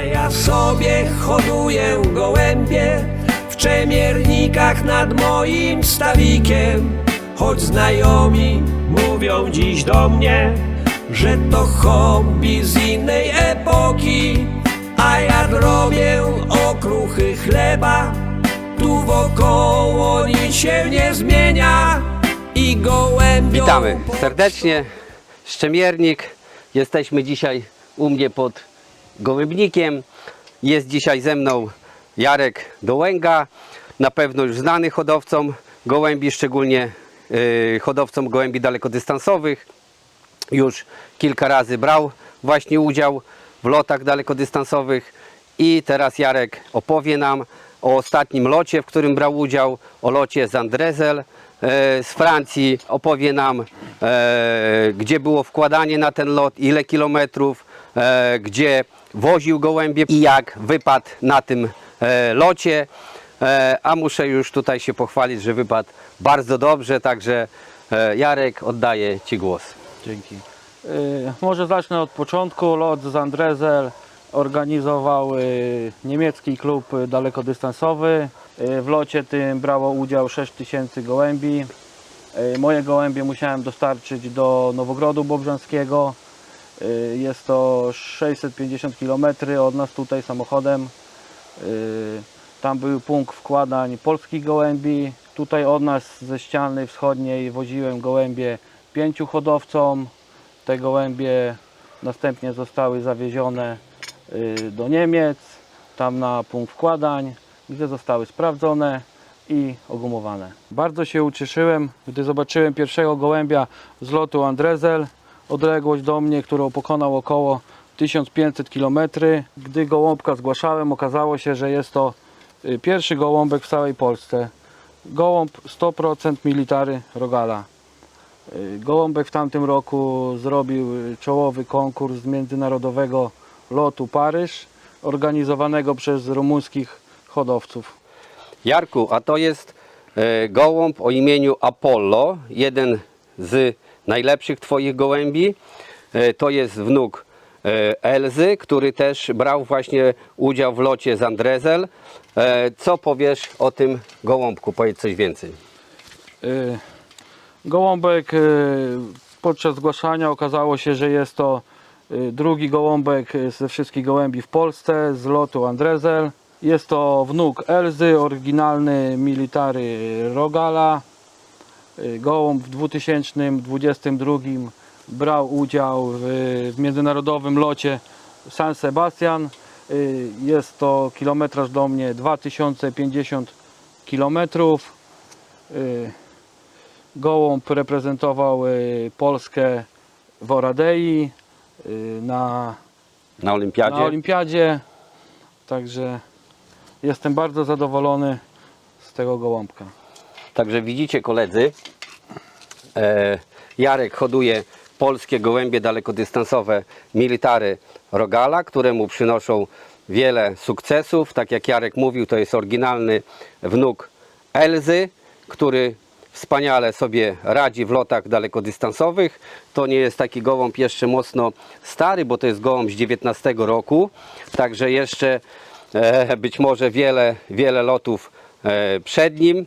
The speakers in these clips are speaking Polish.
A ja sobie hoduję gołębie w czemiernikach nad moim stawikiem. Choć znajomi mówią dziś do mnie, że to hobby z innej epoki. A ja drobię okruchy chleba, tu wokoło nic się nie zmienia. I gołębią Witamy serdecznie. Szczemiernik. Jesteśmy dzisiaj u mnie pod gołębnikiem. Jest dzisiaj ze mną Jarek Dołęga, na pewno już znany hodowcom gołębi, szczególnie yy, hodowcom gołębi dalekodystansowych. Już kilka razy brał właśnie udział w lotach dalekodystansowych i teraz Jarek opowie nam o ostatnim locie, w którym brał udział, o locie z Andrezel e, z Francji. Opowie nam, e, gdzie było wkładanie na ten lot, ile kilometrów, gdzie woził gołębie i jak wypadł na tym e, locie. E, a muszę już tutaj się pochwalić, że wypadł bardzo dobrze, także e, Jarek, oddaję Ci głos. Dzięki. Może zacznę od początku. Lot z Andrezel organizował niemiecki klub dalekodystansowy. W locie tym brało udział 6000 gołębi. Moje gołębie musiałem dostarczyć do Nowogrodu Bobrzanskiego. Y, jest to 650 km od nas tutaj samochodem. Y, Tam był punkt wkładań polskich gołębi. Tutaj od nas ze ściany wschodniej woziłem gołębie pięciu hodowcom. Te gołębie następnie zostały zawiezione y, do Niemiec, tam na punkt wkładań, gdzie zostały sprawdzone i ogumowane. Bardzo się ucieszyłem, gdy zobaczyłem pierwszego gołębia z lotu Andrezel. Odległość do mnie, którą pokonał około 1500 km. Gdy gołąbka zgłaszałem, okazało się, że jest to y, pierwszy gołąbek w całej Polsce. Gołąb 100% military Rogala. Y, Gołąbek w tamtym roku zrobił y, czołowy konkurs międzynarodowego lotu Paryż, organizowanego przez rumuńskich hodowców. Jarku, a to jest e, gołąb o imieniu Apollo, jeden z najlepszych Twoich gołębi. E, to jest wnuk e, Elzy, który też brał właśnie udział w locie z Andrezel. E, co powiesz o tym gołąbku? Powiedz coś więcej. Gołąbek podczas zgłaszania okazało się, że jest to drugi gołąbek ze wszystkich gołębi w Polsce z lotu Andrezel. Jest to wnuk Elzy, oryginalny military Rogala. Y, Gołąb w 2022 brał udział w, międzynarodowym locie San Sebastian. Y, Jest to kilometraż do mnie 2050 kilometrów. Y, Gołąb reprezentował Polskę w Oradei na, Na olimpiadzie? na Olimpiadzie. Także jestem bardzo zadowolony z tego gołąbka. Także widzicie koledzy, e, Jarek hoduje polskie gołębie dalekodystansowe military Rogala, które mu przynoszą wiele sukcesów. Tak jak Jarek mówił, to jest oryginalny wnuk Elzy, który wspaniale sobie radzi w lotach dalekodystansowych. To nie jest taki gołąb jeszcze mocno stary, bo to jest gołąb z 19 roku, także jeszcze e, być może wiele, wiele lotów e, przed nim.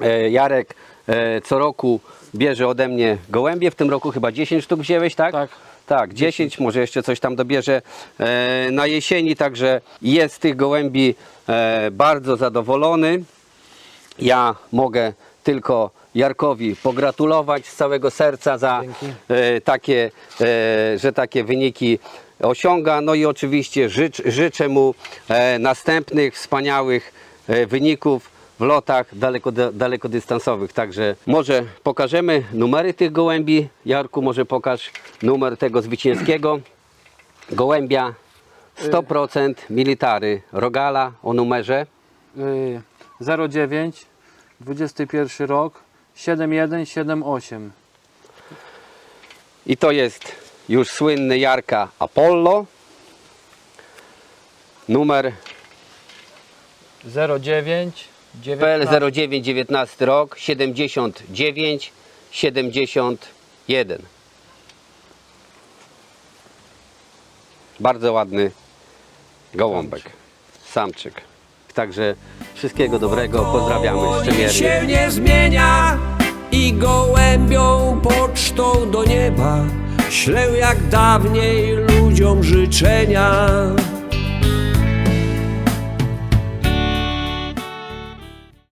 E, Jarek e, co roku bierze ode mnie gołębie. W tym roku chyba 10 sztuk wzięłeś, tak? Tak. Tak, 10, może jeszcze coś tam dobierze e, na jesieni, także jest z tych gołębi bardzo zadowolony. Ja mogę tylko Jarkowi pogratulować z całego serca za Dzięki. takie, że takie wyniki osiąga. No i oczywiście życz, życzę mu następnych wspaniałych wyników w lotach daleko, dalekodystansowych. Także może pokażemy numery tych gołębi. Jarku, może pokaż numer tego zwycięskiego gołębia 100% military Rogala o numerze Y, 09 21 rok 7178 I to jest już słynny Jarka Apollo. Numer 09 PL 19 0919 rok 79 71. Bardzo ładny Gołąbek, samczyk. Także wszystkiego dobrego, pozdrawiamy Szczemiernik. się nie zmienia i gołębią pocztą do nieba ślę jak dawniej ludziom życzenia.